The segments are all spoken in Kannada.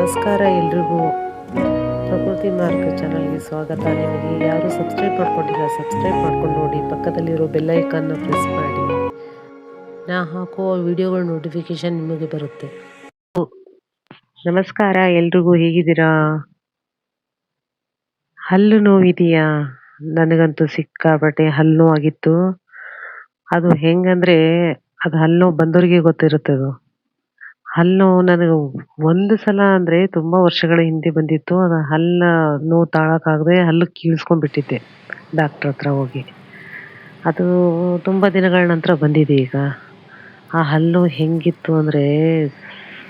ನಮಸ್ಕಾರ ಎಲ್ರಿಗೂ. ಪ್ರಕೃತಿ ಮಾರ್ಗ ಚಾನಲ್ಗೆ ಸ್ವಾಗತ. ನಿಮಗೆ ಯಾರು ಸಬ್ಸ್ಕ್ರೈಬ್ ಮಾಡ್ಕೊಂಡಿಲ್ಲ, ಸಬ್ಸ್ಕ್ರೈಬ್ ಮಾಡ್ಕೊಂಡು ನೋಡಿ. ಪಕ್ಕದಲ್ಲಿರೋ ಬೆಲ್ ಐಕಾನ್ನ ಪ್ರೆಸ್ ಮಾಡಿ. ನಾ ಹಾಕುವ ವಿಡಿಯೋಗಳ ನೋಟಿಫಿಕೇಶನ್ ನಿಮಗೆ ಬರುತ್ತೆ. ನಮಸ್ಕಾರ, ಎಲ್ರಿಗೂ ಹೇಗಿದ್ದೀರಾ? ಹಲ್ಲು ನೋವಿದೆಯಾ? ನನಗಂತೂ ಸಿಕ್ಕಾಪಟ್ಟೆ ಹಲ್ಲು ನೋವಾಗಿತ್ತು. ಅದು ಹೆಂಗಂದ್ರೆ, ಅದು ಹಲ್ಲು ನೋವು ಬಂದವರಿಗೆ ಗೊತ್ತಿರುತ್ತೆ ಅದು ಹಲ್ಲು ನೋವು ನನಗೆ ಒಂದು ಸಲ ಅಂದ್ರೆ ತುಂಬಾ ವರ್ಷಗಳ ಹಿಂದೆ ಬಂದಿತ್ತು. ಅದು ಹಲ್ಲ ನೋವು ತಾಳಕ್ಕಾಗದೆ ಹಲ್ಲು ಕೀಳ್ಸ್ಕೊಂಡ್ಬಿಟ್ಟಿದ್ದೆ ಡಾಕ್ಟರ್ ಹತ್ರ ಹೋಗಿ. ಅದು ತುಂಬಾ ದಿನಗಳ ನಂತರ ಬಂದಿದೆ ಈಗ. ಆ ಹಲ್ಲು ಹೆಂಗಿತ್ತು ಅಂದ್ರೆ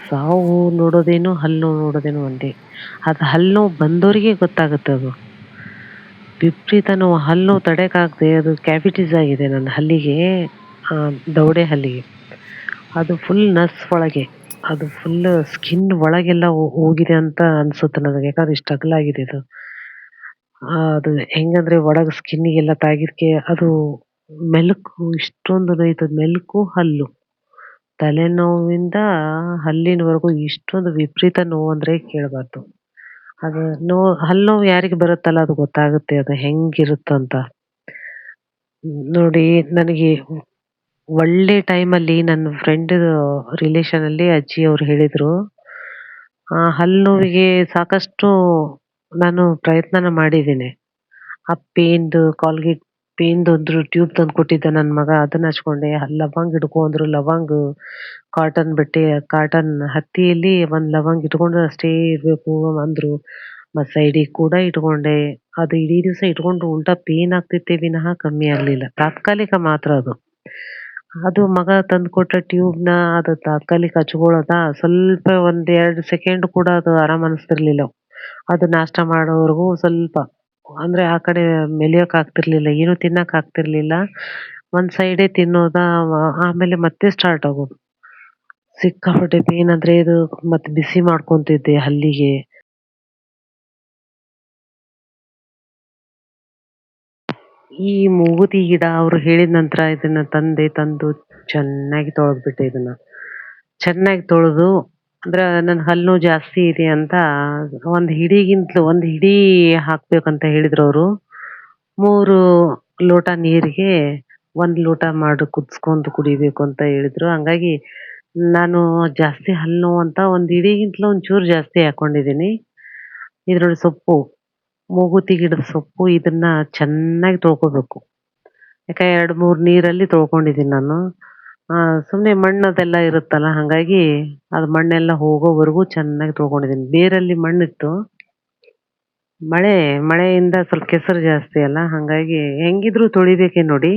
ಸಾವು ನೋಡೋದೇನು, ಹಲ್ಲು ನೋವು ನೋಡೋದೇನು ಒಂದೇ. ಅದು ಹಲ್ಲು ನೋವು ಬಂದವರಿಗೆ ಗೊತ್ತಾಗುತ್ತೆ ಅದು. ವಿಪರೀತ ನೋವು ಹಲ್ಲು ನೋವು ಅದು ಕ್ಯಾವಿಟೀಸ್ ಆಗಿದೆ ನನ್ನ ಹಲ್ಲಿಗೆ ದೌಡೆ ಹಲ್ಲಿಗೆ. ಅದು ಫುಲ್ ನಸ್ ಒಳಗೆ. ಅದು ಫುಲ್ ಸ್ಕಿನ್ ಒಳಗೆಲ್ಲ ಹೋಗಿದೆ ಅಂತ ಅನ್ಸುತ್ತೆ ನನಗೆ. ಯಾಕಂದ್ರೆ ಸ್ಟ್ರಗಲ್ ಅಗಲಾಗಿದೆ ಇದು. ಅದು ಹೆಂಗಂದ್ರೆ ಒಳಗೆ ಸ್ಕಿನ್ನಿಗೆಲ್ಲ ತಾಗಿದ್ಕೆ ಅದು ಮೆಲುಕು, ಇಷ್ಟೊಂದು ನೋಯ್ತದ ಮೆಲುಕು, ಹಲ್ಲು. ತಲೆನೋವಿಂದ ಹಲ್ಲಿನವರೆಗೂ ಇಷ್ಟೊಂದು ವಿಪರೀತ ನೋವು ಅಂದ್ರೆ ಕೇಳಬಾರ್ದು. ಅದು ನೋವು ಹಲ್ಲು ನೋವು ಯಾರಿಗೆ ಬರುತ್ತಲ್ಲ ಅದು ಗೊತ್ತಾಗುತ್ತೆ ಅದು ಹೆಂಗಿರುತ್ತಂತ. ನೋಡಿ, ನನಗೆ ಒಳ್ಳೆ ಟೈಮ್ ಅಲ್ಲಿ ನನ್ನ ಫ್ರೆಂಡ್ ರಿಲೇಶನ್ ಅಲ್ಲಿ ಅಜ್ಜಿ ಅವ್ರು ಹೇಳಿದ್ರು. ಆ ಹಲ್ಲು ನೋವಿಗೆ ಸಾಕಷ್ಟು ನಾನು ಪ್ರಯತ್ನನ ಮಾಡಿದ್ದೀನಿ. ಆ ಪೇನ್ದು ಕಾಲ್ಗೇಟ್ ಪೇನ್ ಒಂದು ಟ್ಯೂಬ್ ತಂದು ಕೊಟ್ಟಿದ್ದ ನನ್ನ ಮಗ, ಅದನ್ನ ಹಚ್ಕೊಂಡೆ. ಹಲ್- ಲವಂಗ ಹಿಡ್ಕೊ ಅಂದ್ರು, ಲವಂಗ ಕಾಟನ್ ಬಟ್ಟೆ ಕಾಟನ್ ಹತ್ತಿಯಲ್ಲಿ ಒಂದ್ ಲವಂಗ ಇಟ್ಕೊಂಡು ಅಷ್ಟೇ ಇರ್ಬೇಕು ಅಂದ್ರು. ಮತ್ ಸೈಡಿಗೆ ಕೂಡ ಇಟ್ಕೊಂಡೆ. ಅದು ಇಡೀ ದಿವಸ ಇಟ್ಕೊಂಡು ಉಲ್ಟಾ ಪೇನ್ ಆಗ್ತಿತ್ತೆ ವಿನಃ ಕಮ್ಮಿ ಆಗ್ಲಿಲ್ಲ. ತಾತ್ಕಾಲಿಕ ಮಾತ್ರ ಅದು. ಅದು ಮಗ ತಂದ್ಕೊಟ್ಟ ಟ್ಯೂಬ್ನ, ಅದು ತಾತ್ಕಾಲಿಕ ಹಚ್ಕೊಳ್ಳೋದ ಸ್ವಲ್ಪ ಒಂದ್ ಎರಡು ಸೆಕೆಂಡ್ ಕೂಡ ಅದು ಆರಾಮ್ ಅನಿಸ್ತಿರ್ಲಿಲ್ಲ. ಅದು ನಾಷ್ಟ ಮಾಡೋವರೆಗೂ ಸ್ವಲ್ಪ, ಅಂದ್ರೆ ಆ ಕಡೆ ಮೆಲಿಯೋಕ್ ಆಗ್ತಿರ್ಲಿಲ್ಲ, ಏನು ತಿನ್ನಕ್ ಆಗ್ತಿರ್ಲಿಲ್ಲ. ಒಂದ್ ಸೈಡೇ ತಿನ್ನೋದ, ಆಮೇಲೆ ಮತ್ತೆ ಸ್ಟಾರ್ಟ್ ಆಗೋದು. ಸಿಕ್ಕಾಪಟ್ಟೆ ಪೇನ್ ಅಂದ್ರೆ ಇದು ಮತ್ತೆ ಬಿಸಿ ಮಾಡ್ಕೊಂತಿದ್ದೆ ಹಲ್ಲಿಗೆ. ಈ ಮೂಗುತಿ ಗಿಡ ಅವ್ರು ಹೇಳಿದ ನಂತರ ಇದನ್ನ ತಂದೆ ತಂದು ಚೆನ್ನಾಗಿ ತೊಳೆದ್ಬಿಟ್ಟೆ ಇದನ್ನ. ಚೆನ್ನಾಗಿ ತೊಳೆದು, ಅಂದ್ರೆ ನನ್ನ ಹಲ್ಲು ಜಾಸ್ತಿ ಇದೆ ಅಂತ ಒಂದ್ ಹಿಡಿಗಿಂತಲೂ ಒಂದ್ ಹಿಡಿ ಹಾಕ್ಬೇಕಂತ ಹೇಳಿದ್ರು ಅವರು. ಮೂರು ಲೋಟ ನೀರಿಗೆ ಒಂದ್ ಲೋಟ ಮಾಡಿ ಕುದ್ಸ್ಕೊಂಡು ಕುಡಿಬೇಕು ಅಂತ ಹೇಳಿದ್ರು. ಹಂಗಾಗಿ ನಾನು ಜಾಸ್ತಿ ಹಲ್ಲು ನೋವು ಅಂತ ಒಂದ್ ಹಿಡಿಗಿಂತಲೂ ಒಂಚೂರು ಜಾಸ್ತಿ ಹಾಕೊಂಡಿದೀನಿ ಇದ್ರೊಳಗೆ ಸೊಪ್ಪು. ಮೂಗುತಿ ಗಿಡದ ಸೊಪ್ಪು ಇದನ್ನ ಚೆನ್ನಾಗಿ ತೊಳ್ಕೊಬೇಕು. ಯಾಕೆ ಎರಡು, ಮೂರು ನೀರಲ್ಲಿ ತೊಳ್ಕೊಂಡಿದ್ದೀನಿ ನಾನು. ಸುಮ್ಮನೆ ಸುಮ್ನೆ ಮಣ್ಣು ಅದೆಲ್ಲ ಇರುತ್ತಲ್ಲ, ಹಾಗಾಗಿ ಅದು ಮಣ್ಣೆಲ್ಲ ಹೋಗೋವರೆಗೂ ಚೆನ್ನಾಗಿ ತೊಳ್ಕೊಂಡಿದ್ದೀನಿ. ಬೇರಲ್ಲಿ ಮಣ್ಣಿತ್ತು. ಮಳೆ, ಮಳೆಯಿಂದ ಸ್ವಲ್ಪ ಕೆಸರು ಜಾಸ್ತಿ ಅಲ್ಲ, ಹಾಗಾಗಿ ಹೆಂಗಿದ್ರು ತೊಳಿಬೇಕೆ ನೋಡಿ.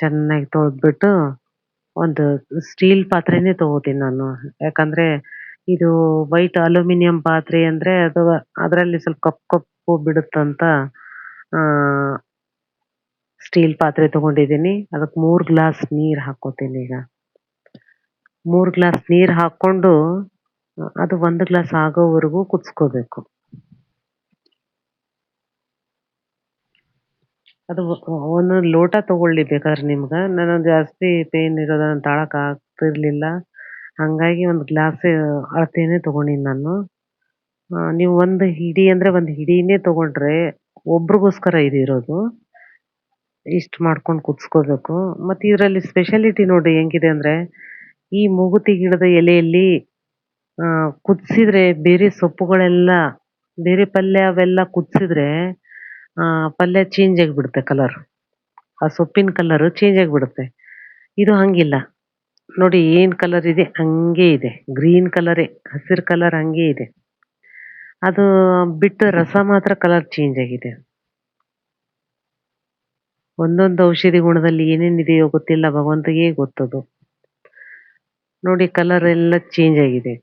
ಚೆನ್ನಾಗಿ ತೊಳೆದ್ಬಿಟ್ಟು ಒಂದು ಸ್ಟೀಲ್ ಪಾತ್ರೆನೇ ತಗೋತೀನಿ ನಾನು. ಯಾಕಂದ್ರೆ ಇದು ವೈಟ್ ಅಲ್ಯೂಮಿನಿಯಂ ಪಾತ್ರೆ ಅಂದ್ರೆ ಅದು ಅದರಲ್ಲಿ ಸ್ವಲ್ಪ ಕಪ್ಪು ಕಪ್ಪು ಬಿಡುತ್ತಂತ, ಆ, ಸ್ಟೀಲ್ ಪಾತ್ರೆ ತಗೊಂಡಿದ್ದೀನಿ. ಅದಕ್ಕೆ ಮೂರ್ ಗ್ಲಾಸ್ ನೀರ್ ಹಾಕೋತೀನಿ ಈಗ. ಮೂರ್ ಗ್ಲಾಸ್ ನೀರ್ ಹಾಕೊಂಡು ಅದು ಒಂದು ಗ್ಲಾಸ್ ಆಗೋವರೆಗೂ ಕುದಿಸ್ಕೋಬೇಕು. ಅದು ಒಂದೊಂದು ಲೋಟ ತಗೊಳ್ಳಿ ಬೇಕಾದ್ರೆ ನಿಮ್ಗ. ನಾನು ಜಾಸ್ತಿ ಪೇನ್ ಇರೋದನ್ನ ತಾಳಕ್ ಆಗ್ತಿರ್ಲಿಲ್ಲ. ಹಂಗಾಗಿ ಒಂದು ಗ್ಲಾಸ್ ಅಳತೆನೆ ತಗೊಂಡಿನಿ ನಾನು. ನೀವು ಒಂದು ಹಿಡಿ ಅಂದ್ರೆ ಒಂದು ಹಿಡಿನೇ ತಗೊಂಡ್ರೆ ಒಬ್ರಿಗೋಸ್ಕರ ಇದು ಇರೋದು. ಇಷ್ಟ ಮಾಡ್ಕೊಂಡು ಕುದಿಸ್ಕೋಬೇಕು. ಮತ್ತೆ ಇದರಲ್ಲಿ ಸ್ಪೆಷಾಲಿಟಿ ನೋಡಿ ಹೆಂಗಿದೆ ಅಂದ್ರೆ ಈ ಮೂಗುತಿ ಗಿಡದ ಎಲೆಯಲ್ಲಿ ಕುದಿಸಿದ್ರೆ ಬೇರೆ ಸೊಪ್ಪುಗಳೆಲ್ಲ, ಬೇರೆ ಪಲ್ಯ ಅವೆಲ್ಲ ಕುದಿಸಿದ್ರೆ ಪಲ್ಯ ಚೇಂಜ್ ಆಗಿಬಿಡುತ್ತೆ ಕಲರ್ ಆ ಸೊಪ್ಪಿನ ಕಲರ್ ಚೇಂಜ್ ಆಗಿಬಿಡುತ್ತೆ. ಇದು ಹಂಗಿಲ್ಲ. ನೋಡಿ ಏನ್ ಕಲರ್ ಇದೆ? ಹಂಗೆ ಇದೆ. ಗ್ರೀನ್ ಕಲರೇ ಹಸಿರು ಕಲರ್ ಹಂಗೆ ಇದೆ. ಅದು ಬಿಟ್ಟು ರಸ ಮಾತ್ರ ಕಲರ್ ಚೇಂಜ್ ಆಗಿದೆ. ಒಂದೊಂದು ಔಷಧಿ ಗುಣದಲ್ಲಿ ಏನೇನಿದೆಯೋ ಗೊತ್ತಿಲ್ಲ, ಭಗವಂತಗೆ ಗೊತ್ತದು. ನೋಡಿ ಕಲರ್ ಎಲ್ಲ ಚೇಂಜ್ ಆಗಿದೆ.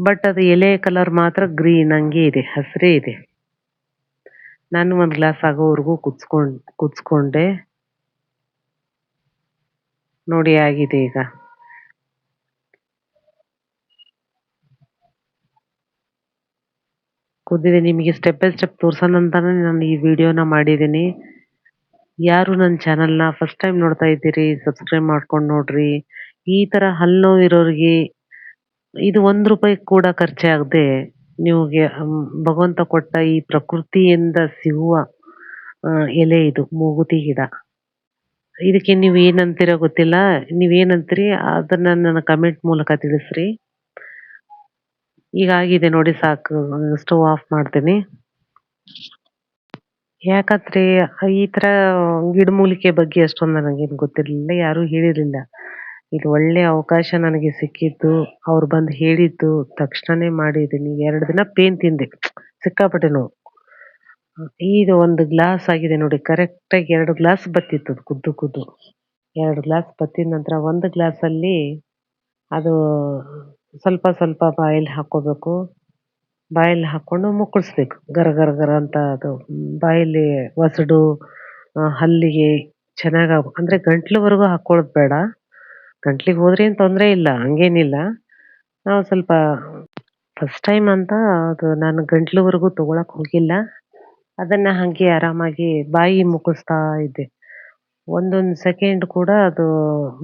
ಬಟ್ ಅದು ಎಲೆ ಕಲರ್ ಮಾತ್ರ ಗ್ರೀನ್ ಹಂಗೆ ಇದೆ, ಹಸಿರೇ ಇದೆ. ನಾನು ಒಂದು ಗ್ಲಾಸ್ ಆಗೋವರೆಗೂ ಕುದಿಸ್ಕೊಂಡ್ ಕುದಿಸ್ಕೊಂಡೆ ನೋಡಿ ಆಗಿದೆ ಈಗ. ಕುದ್ದಿದೆ, ನಿಮಗೆ ಸ್ಟೆಪ್ ಬೈ ಸ್ಟೆಪ್ ತೋರ್ಸೋಣ ಅಂತಾನೆ ನಾನು ಈ ವಿಡಿಯೋನ ಮಾಡಿದ್ದೀನಿ. ಯಾರು ನನ್ನ ಚಾನಲ್ನ ಫಸ್ಟ್ ಟೈಮ್ ನೋಡ್ತಾ ಇದ್ದೀರಿ ಸಬ್ಸ್ಕ್ರೈಬ್ ಮಾಡ್ಕೊಂಡು ನೋಡ್ರಿ. ಈ ತರ ಹಲ್ಲು ನೋವು ಇರೋರಿಗೆ ಇದು ಒಂದು ರೂಪಾಯಿ ಕೂಡ ಖರ್ಚಾಗದೆ ನಿಮಗೆ ಭಗವಂತ ಕೊಟ್ಟ ಈ ಪ್ರಕೃತಿಯಿಂದ ಸಿಗುವ ಎಲೆ ಇದು, ಮೂಗುತಿ ಗಿಡ. ಇದಕ್ಕೆ ನೀವು ಏನಂತೀರೋ ಗೊತ್ತಿಲ್ಲ. ನೀವೇನಂತೀರಿ ಅದನ್ನ ನನ್ನ ಕಮೆಂಟ್ ಮೂಲಕ ತಿಳಿಸ್ರಿ. ಈಗ ಆಗಿದೆ ನೋಡಿ ಸಾಕು. ಸ್ಟವ್ ಆಫ್ ಮಾಡ್ತೀನಿ. ಯಾಕಂದ್ರೆ ಈ ತರ ಗಿಡಮೂಲಿಕೆ ಬಗ್ಗೆ ಅಷ್ಟೊಂದು ನನಗೇನು ಗೊತ್ತಿರಲಿಲ್ಲ. ಯಾರು ಹೇಳಿರಲಿಲ್ಲ. ಇದು ಒಳ್ಳೆ ಅವಕಾಶ ನನಗೆ ಸಿಕ್ಕಿದ್ದು. ಅವ್ರು ಬಂದು ಹೇಳಿದ್ದು. ತಕ್ಷಣನೇ ಮಾಡಿದ್ದೀನಿ. ಎರಡು ದಿನ ಪೇನ್ ತಿಂದೆ. ಸಿಕ್ಕಾಪಟ್ಟೆ ನೋವು. ಇದು ಒಂದು ಗ್ಲಾಸ್ ಆಗಿದೆ ನೋಡಿ. ಕರೆಕ್ಟ್ ಆಗಿ ಎರಡು ಗ್ಲಾಸ್ ಬತ್ತಿತ್ತು ಅದು ಕುದ್ದು ಕುದ್ದು. ಎರಡು ಗ್ಲಾಸ್ ಬತ್ತಿದ ನಂತರ ಒಂದು ಗ್ಲಾಸ್ ಅಲ್ಲಿ ಅದು ಸ್ವಲ್ಪ ಸ್ವಲ್ಪ ಬಾಯಲ್ಲಿ ಹಾಕೋಬೇಕು ಬಾಯಲ್ಲಿ ಹಾಕೊಂಡು ಗರ ಗರ ಅಂತ ಅದು. ಬಾಯಲ್ಲಿ ಒಸಡು ಹಲ್ಲಿಗೆ ಚೆನ್ನಾಗಿ ಅಂದ್ರೆ ಗಂಟ್ಲುವರೆಗೂ ಹಾಕೊಳ್ಳೋದು ಬೇಡ. ಗಂಟ್ಲಿಗೆ ಹೋದ್ರೆ ಏನು ತೊಂದರೆ ಇಲ್ಲ. ಹಂಗೇನಿಲ್ಲ. ನಾವು ಸ್ವಲ್ಪ ಫಸ್ಟ್ ಟೈಮ್ ಅಂತ ಅದು ನಾನು ಗಂಟ್ಲುವರೆಗೂ ತಗೊಳಕ್ ಹೋಗಿಲ್ಲ. ಅದನ್ನ ಹಂಗೆ ಆರಾಮಾಗಿ ಬಾಯಿ ಮುಕ್ಕಳಿಸ್ತಾ ಇದ್ದೆ. ಒಂದೊಂದು ಸೆಕೆಂಡ್ ಕೂಡ ಅದು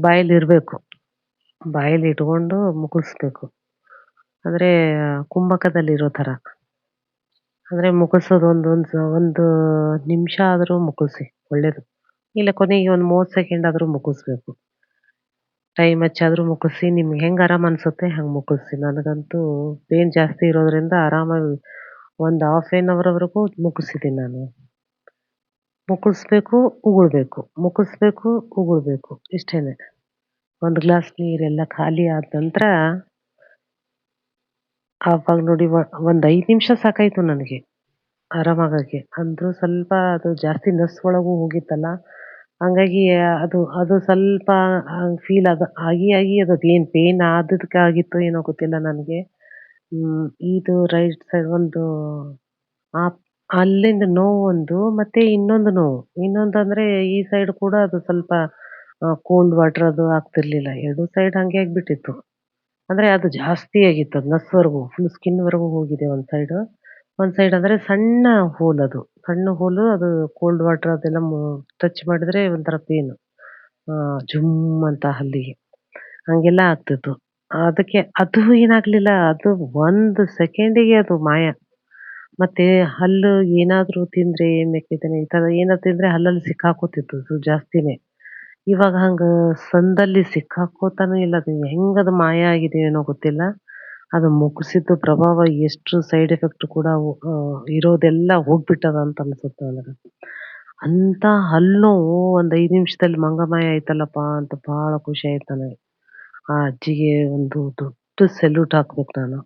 ಬಾಯಲ್ಲಿ ಇರಬೇಕು. ಬಾಯಲ್ಲಿ ಇಟ್ಕೊಂಡು ಮುಕ್ಕಳಿಸ್ಬೇಕು ಅಂದ್ರೆ ಕುಂಭಕದಲ್ಲಿರೋ ತರ ಅಂದ್ರೆ ಮುಗಿಸೋದು ಒಂದೊಂದು ಒಂದು ನಿಮಿಷ ಆದರೂ ಮುಗಿಸಿ, ಒಳ್ಳೇದು. ಇಲ್ಲ ಕೊನೆಗೆ ಒಂದು ಮೂವತ್ತು ಸೆಕೆಂಡ್ ಆದರೂ ಮುಗಿಸ್ಬೇಕು. ಟೈಮ್ ಹಚ್ಚಾದ್ರೂ ಮುಗಿಸಿ, ನಿಮ್ಗೆ ಹೆಂಗೆ ಆರಾಮ ಅನ್ಸುತ್ತೆ ಹಂಗೆ ಮುಗಿಸಿ. ನನಗಂತೂ ಪೇನ್ ಜಾಸ್ತಿ ಇರೋದ್ರಿಂದ ಆರಾಮಾಗಿ ಒಂದು ಹಾಫ್ ಆನ್ ಅವರ್ವರೆಗೂ ಮುಗಿಸಿದ್ದೀನಿ ನಾನು. ಮುಕ್ಕಳಿಸ್ಬೇಕು ಉಗುಳ್ಬೇಕು. ಮುಕ್ಕಳಿಸ್ಬೇಕು ಉಗುಳ್ಬೇಕು. ಇಷ್ಟೇನೆ. ಒಂದು ಗ್ಲಾಸ್ ನೀರೆಲ್ಲ ಖಾಲಿ ಆದ ನಂತರ ಆವಾಗ ನೋಡಿ ಒಂದು ಐದು ನಿಮಿಷ ಸಾಕಾಯ್ತು ನನಗೆ. ಆರಾಮಾಗಕ್ಕೆ. ಅಂದರೂ ಸ್ವಲ್ಪ ಅದು ಜಾಸ್ತಿ ನಸ್ ಒಳಗೂ ಹೋಗಿತ್ತಲ್ಲ. ಹಂಗಾಗಿ ಅದು ಅದು ಸ್ವಲ್ಪ ಫೀಲ್ ಆದ ಆಗಿ ಆಗಿ ಅದು ಏನು ಪೇನ್ ಆದದಕ್ಕೆ ಆಗಿತ್ತೋ ಏನೋ ಗೊತ್ತಿಲ್ಲ ನನಗೆ. ಇದು ರೈಟ್ ಸೈಡ್ ಒಂದು ಆ ಅಲ್ಲಿಂದ ನೋವು ಒಂದು, ಮತ್ತೆ ಇನ್ನೊಂದು ನೋವು. ಇನ್ನೊಂದು ಅಂದ್ರೆ ಈ ಸೈಡ್ ಕೂಡ ಅದು ಸ್ವಲ್ಪ ಕೋಲ್ಡ್ ವಾಟರ್ ಅದು ಆಗ್ತಿರ್ಲಿಲ್ಲ. ಎರಡು ಸೈಡ್ ಹಂಗೆ ಆಗ್ಬಿಟ್ಟಿತ್ತು. ಅಂದ್ರೆ ಅದು ಜಾಸ್ತಿ ಆಗಿತ್ತು, ಅದು ನಸ್ವರೆಗೂ ಫುಲ್ ಸ್ಕಿನ್ ವರೆಗೂ ಹೋಗಿದೆ ಒಂದ್ ಸೈಡ್ ಒಂದ್ ಸೈಡ್ ಅಂದ್ರೆ ಸಣ್ಣ ಹೋಲ್ ಅದು. ಸಣ್ಣ ಹೋಲ್ ಅದು ಕೋಲ್ಡ್ ವಾಟರ್ ಅದೆಲ್ಲ ಟಚ್ ಮಾಡಿದ್ರೆ ಒಂಥರ ಪೇನ್ ಜುಮ್ ಅಂತ ಹಲ್ಲಿಗೆ. ಹಂಗೆಲ್ಲ ಆಗ್ತಿತ್ತು. ಅದಕ್ಕೆ ಅದು ಏನಾಗ್ಲಿಲ್ಲ, ಅದು ಒಂದು ಸೆಕೆಂಡಿಗೆ ಅದು ಮಾಯ. ಮತ್ತೆ ಹಲ್ಲು ಏನಾದ್ರೂ ತಿಂದ್ರೆ ಮೆಕ್ಕೆತೆನೆ ಈ ತರ ಏನಾದ್ರು ತಿಂದ್ರೆ ಹಲ್ಲಲ್ಲಿ ಸಿಕ್ಕಾಕೋತಿತ್ತು ಜಾಸ್ತಿನೇ. ಇವಾಗ ಹಂಗ ಸಂದಲ್ಲಿ ಸಿಕ್ಕಾಕೋತಾನು ಇಲ್ಲ, ಅದು ಹೆಂಗದು ಮಾಯ ಆಗಿದೆ ಏನೋ ಗೊತ್ತಿಲ್ಲ. ಅದು ಮುಗಿಸಿದ್ದು ಪ್ರಭಾವ ಎಷ್ಟು ಸೈಡ್ ಎಫೆಕ್ಟ್ ಕೂಡ ಇರೋದೆಲ್ಲ ಹೋಗ್ಬಿಟ್ಟದ ಅಂತ ಅನ್ಸುತ್ತೆ ನನಗೆ. ಅಂತ ಹಲ್ಲು ಒಂದ್ ಐದ್ ನಿಮಿಷದಲ್ಲಿ ಮಂಗಮಾಯ ಆಯ್ತಲ್ಲಪ್ಪ ಅಂತ ಬಹಳ ಖುಷಿ ಆಯ್ತು ನನಗೆ. ಆ ಅಜ್ಜಿಗೆ ಒಂದು ದೊಡ್ಡ ಸೆಲ್ಯೂಟ್ ಹಾಕ್ಬೇಕು ನಾನು.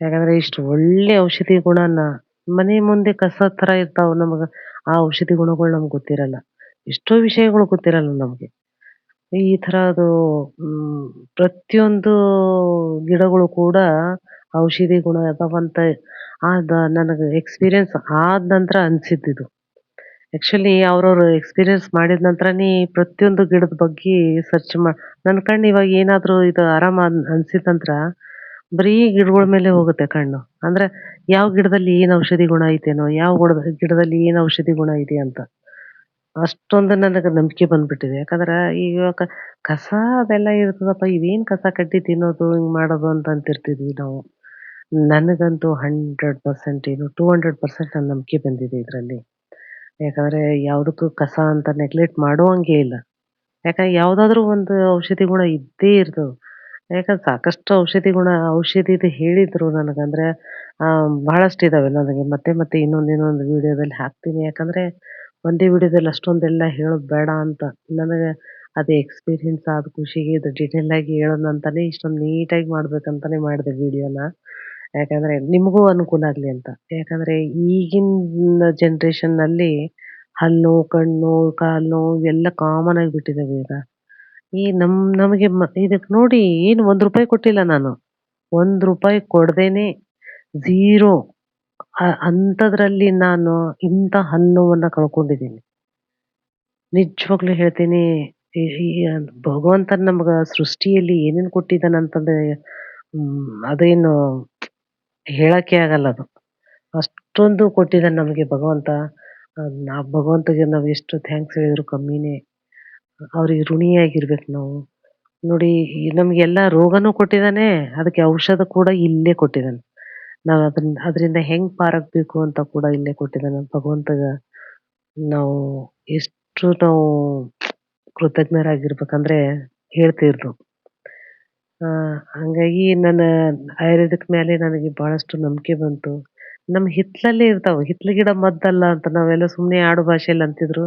ಯಾಕಂದ್ರೆ ಇಷ್ಟು ಒಳ್ಳೆ ಔಷಧಿ ಗುಣನ, ಮನೆ ಮುಂದೆ ಕಸ ತರ ಇರ್ತಾವ ನಮಗ, ಆ ಔಷಧಿ ಗುಣಗಳು ನಮ್ಗೆ ಗೊತ್ತಿರಲ್ಲ. ಎಷ್ಟೋ ವಿಷಯಗಳು ಗೊತ್ತಿರಲ್ಲ ನಮಗೆ. ಈ ತರ ಅದು ಹ್ಮ್, ಪ್ರತಿಯೊಂದು ಗಿಡಗಳು ಕೂಡ ಔಷಧಿ ಗುಣ ಅದಾವಂತ ಆದ ನನಗೆ ಎಕ್ಸ್ಪೀರಿಯನ್ಸ್ ಆದ ನಂತರ ಅನ್ಸಿದ್ದು ಆಕ್ಚುಲಿ ಅವ್ರವ್ರು ಎಕ್ಸ್ಪೀರಿಯನ್ಸ್ ಮಾಡಿದ ನಂತರನೇ ಪ್ರತಿಯೊಂದು ಗಿಡದ ಬಗ್ಗೆ ಸರ್ಚ್ ಮಾ ನನ್ನ ಕಣ್ಣು ಇವಾಗ ಏನಾದರೂ ಇದು ಆರಾಮ ಅನ್- ಅನ್ಸಿದ ನಂತರ ಬರೀ ಗಿಡಗಳ ಮೇಲೆ ಹೋಗುತ್ತೆ ಕಣ್ಣು. ಅಂದ್ರೆ ಯಾವ ಗಿಡದಲ್ಲಿ ಏನು ಔಷಧಿ ಗುಣ ಐತೇನೋ, ಯಾವ ಗುಡದ ಗಿಡದಲ್ಲಿ ಏನು ಔಷಧಿ ಗುಣ ಇದೆ ಅಂತ. ಅಷ್ಟೊಂದು ನನಗೆ ನಂಬಿಕೆ ಬಂದ್ಬಿಟ್ಟಿದೆ. ಯಾಕಂದ್ರೆ ಕ- ಕಸ ಅದೆಲ್ಲ ಇರ್ತದಪ್ಪ, ಇವೇನ್ ಕಸ ಕಟ್ಟಿ ತಿನ್ನೋದು, ಹಿಂಗ್ ಮಾಡೋದು ಅಂತ ಅಂತಿರ್ತಿದ್ವಿ ನಾವು. ನನಗಂತೂ ಹಂಡ್ರೆಡ್ ಪರ್ಸೆಂಟ್ ಏನು ಟೂ ಹಂಡ್ರೆಡ್ ಪರ್ಸೆಂಟ್ ನನ್ನ ನಂಬಿಕೆ ಬಂದಿದೆ ಇದರಲ್ಲಿ. ಯಾಕಂದ್ರೆ ಯಾವುದಕ್ಕೂ ಕಸ ಅಂತ ನೆಗ್ಲೆಕ್ಟ್ ಮಾಡುವಂಗೆ ಇಲ್ಲ. ಯಾಕಂದ್ರೆ ಯಾವ್ದಾದ್ರು ಒಂದು ಔಷಧಿ ಗುಣ ಇದ್ದೇ ಇರ್ತದೆ ಯಾಕಂದ್ರೆ ಸಾಕಷ್ಟು ಔಷಧಿ ಗುಣ ಔಷಧಿದು ಹೇಳಿದ್ರು ನನಗಂದ್ರೆ ಆ, ಬಹಳಷ್ಟು ಇದಾವೆ ನನಗೆ. ಮತ್ತೆ ಮತ್ತೆ ಇನ್ನೊಂದು ಇನ್ನೊಂದು ವಿಡಿಯೋದಲ್ಲಿ ಹಾಕ್ತೀನಿ. ಯಾಕಂದ್ರೆ ಒಂದೇ ವಿಡಿಯೋದಲ್ಲಿ ಅಷ್ಟೊಂದೆಲ್ಲ ಹೇಳೋದು ಬೇಡ ಅಂತ. ನನಗೆ ಅದೇ ಎಕ್ಸ್ಪೀರಿಯನ್ಸ್ ಆದ ಖುಷಿಗೆ ಇದು ಡೀಟೇಲ್ ಆಗಿ ಹೇಳೋಣ ಇಷ್ಟೊಂದು ನೀಟಾಗಿ ಮಾಡ್ಬೇಕಂತಾನೆ ಮಾಡಿದೆ ವಿಡಿಯೋನ. ಯಾಕಂದ್ರೆ ನಿಮಗೂ ಅನುಕೂಲ ಆಗ್ಲಿ ಅಂತ. ಯಾಕಂದ್ರೆ ಈಗಿನ ಜನರೇಷನ್ನಲ್ಲಿ ಹಲ್ಲು ಕಣ್ಣು, ಕಾಲು ನೋವು ಎಲ್ಲ ಕಾಮನ್ ಆಗಿ ಆಗಿಬಿಟ್ಟಿದಾವೆ ಈಗ. ಈ ನಮ್, ನಮಗೆ ಇದಕ್ ನೋಡಿ ಏನು ಒಂದ್ ರೂಪಾಯಿ ಕೊಟ್ಟಿಲ್ಲ ನಾನು. ಒಂದ್ ರೂಪಾಯಿ ಕೊಡ್ದೇನೆ ಝೀರೋ ಅಂಥದ್ರಲ್ಲಿ ನಾನು ಇಂಥ ಹಲ್ಲುವನ್ನ ಕಳ್ಕೊಂಡಿದ್ದೀನಿ. ನಿಜವಾಗ್ಲೂ ಹೇಳ್ತೀನಿ ಭಗವಂತ ನಮ್ಗ ಸೃಷ್ಟಿಯಲ್ಲಿ ಏನೇನ್ ಕೊಟ್ಟಿದ್ದಾನೆ ಅಂತಂದ್ರೆ ಅದೇನು ಹೇಳಕ್ಕೆ ಆಗಲ್ಲ ಅದು. ಅಷ್ಟೊಂದು ಕೊಟ್ಟಿದ್ದಾನೆ ನಮಗೆ ಭಗವಂತ. ನಾ ಭಗವಂತಗೆ ನಾವು ಎಷ್ಟು ಥ್ಯಾಂಕ್ಸ್ ಹೇಳಿದ್ರು ಕಮ್ಮಿನೇ. ಅವ್ರಿಗೆ ಋಣಿಯಾಗಿರ್ಬೇಕು ನಾವು. ನೋಡಿ ನಮಗೆಲ್ಲ ರೋಗನೂ ಕೊಟ್ಟಿದ್ದಾನೆ, ಅದಕ್ಕೆ ಔಷಧ ಕೂಡ ಇಲ್ಲೇ ಕೊಟ್ಟಿದ್ದಾನೆ. ನಾವು ಅದನ್ನ ಅದರಿಂದ ಹೆಂಗ್ ಪಾರಾಗ್ಬೇಕು ಅಂತ ಕೂಡ ಇಲ್ಲೇ ಕೊಟ್ಟಿದ್ದಾನೆ. ಭಗವಂತಗ ನಾವು ಎಷ್ಟು ನಾವು ಕೃತಜ್ಞರಾಗಿರ್ಬೇಕಂದ್ರೆ ಹೇಳ್ತೀರ್ದು ಆ, ಹಂಗಾಗಿ ನನ್ನ ಆಯುರ್ವೇದಿಕ್ ಮೇಲೆ ನನಗೆ ಬಹಳಷ್ಟು ನಂಬಿಕೆ ಬಂತು. ನಮ್ಮ ಹಿತ್ತಲಲ್ಲೇ ಇರ್ತಾವ ಹಿತ್ಲ ಗಿಡ ಮದ್ದಲ್ಲ ಅಂತ ನಾವೆಲ್ಲ ಸುಮ್ಮನೆ ಆಡು ಭಾಷೆಯಲ್ಲಿ ಅಂತಿದ್ರು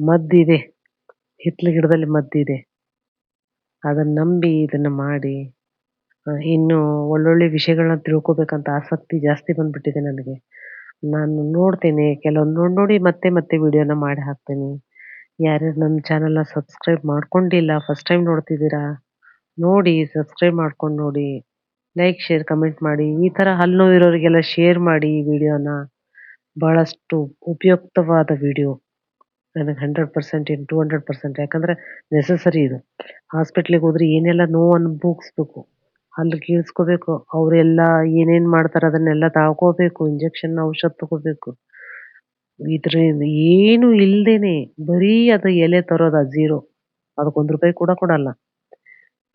ಮದ್ದಿದೆ ಹಿತ್ಲ ಗಿಡದಲ್ಲಿ ಮದ್ದಿದೆ. ಅದನ್ನ ನಂಬಿ ಇದನ್ನ ಮಾಡಿ ಇನ್ನು ಒಳ್ಳೊಳ್ಳೆ ವಿಷಯಗಳನ್ನ ತಿಳ್ಕೊಬೇಕಂತ ಆಸಕ್ತಿ ಜಾಸ್ತಿ ಬಂದ್ಬಿಟ್ಟಿದೆ ನನಗೆ. ನಾನು ನೋಡ್ತೇನೆ ಕೆಲವೊಂದು ನೋಡಿ ನೋಡಿ ಮತ್ತೆ ಮತ್ತೆ ವಿಡಿಯೋನ ಮಾಡಿ ಹಾಕ್ತೇನೆ. ಯಾರ್ಯಾರು ನನ್ನ ಚಾನೆಲ್ನ ಸಬ್ಸ್ಕ್ರೈಬ್ ಮಾಡ್ಕೊಂಡಿಲ್ಲ ಫಸ್ಟ್ ಟೈಮ್ ನೋಡ್ತಿದ್ದೀರಾ ನೋಡಿ ಸಬ್ಸ್ಕ್ರೈಬ್ ಮಾಡ್ಕೊಂಡು ನೋಡಿ. ಲೈಕ್ ಶೇರ್ ಕಮೆಂಟ್ ಮಾಡಿ. ಈ ತರ ಹಲ್ಲು ನೋವು ಇರೋರಿಗೆಲ್ಲ ಶೇರ್ ಮಾಡಿ ಈ ವಿಡಿಯೋನ ಬಹಳಷ್ಟು ಉಪಯುಕ್ತವಾದ ವಿಡಿಯೋ ನನಗೆ hundred percent in two hundred percent ಯಾಕಂದ್ರೆ ನೆಸಸರಿ ಇದು. ಹಾಸ್ಪಿಟ್ಲಿಗೆ ಹೋದ್ರೆ ಏನೆಲ್ಲ ನೋವು ಅನುಭವಿಸ್ಬೇಕು ಅಲ್ಲಿ ಕೀಳ್ಸ್ಕೋಬೇಕು. ಅವರೆಲ್ಲ ಏನೇನ್ ಮಾಡ್ತಾರೆ ಅದನ್ನೆಲ್ಲ ತಾಕೋಬೇಕು ಇಂಜೆಕ್ಷನ್ ಔಷಧ ತಗೋಬೇಕು. ಇದ್ರಿಂದ ಏನು ಇಲ್ದೇನೆ ಬರೀ ಅದು ಎಲೆ ತರೋದ ಜೀರೋ ಅದಕ್ಕೆ ಒಂದ್ ರೂಪಾಯಿ ಕೂಡ ಕೊಡಲ್ಲ.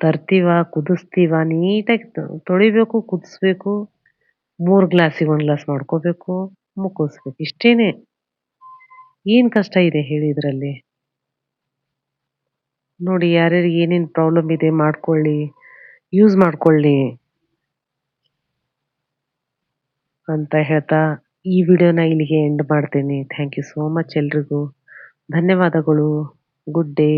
ತರ್ತೀವ, ಕುದಿಸ್ತೀವ, ನೀಟಾಗಿ ತೊಳಿಬೇಕು, ಕುದಿಸ್ಬೇಕು, ಮೂರು ಗ್ಲಾಸಿಗೆ ಒಂದು ಗ್ಲಾಸ್ ಮಾಡ್ಕೋಬೇಕು, ಮುಕ್ಕೋಸ್ಬೇಕು. ಇಷ್ಟೇನೆ. ಏನು ಕಷ್ಟ ಇದೆ ಹೇಳಿ ಇದ್ರಲ್ಲಿ? ನೋಡಿ, ಯಾರ್ಯಾರಿಗೆ ಏನೇನು ಪ್ರಾಬ್ಲಮ್ ಇದೆ ಮಾಡ್ಕೊಳ್ಳಿ ಯೂಸ್ ಮಾಡ್ಕೊಳ್ಳಿ ಅಂತ ಹೇಳ್ತಾ ಈ ವಿಡಿಯೋನ ಇಲ್ಲಿಗೆ ಎಂಡ್ ಮಾಡ್ತೀನಿ. ಥ್ಯಾಂಕ್ ಯು ಸೋ ಮಚ್ ಎಲ್ರಿಗೂ. ಧನ್ಯವಾದಗಳು. Good day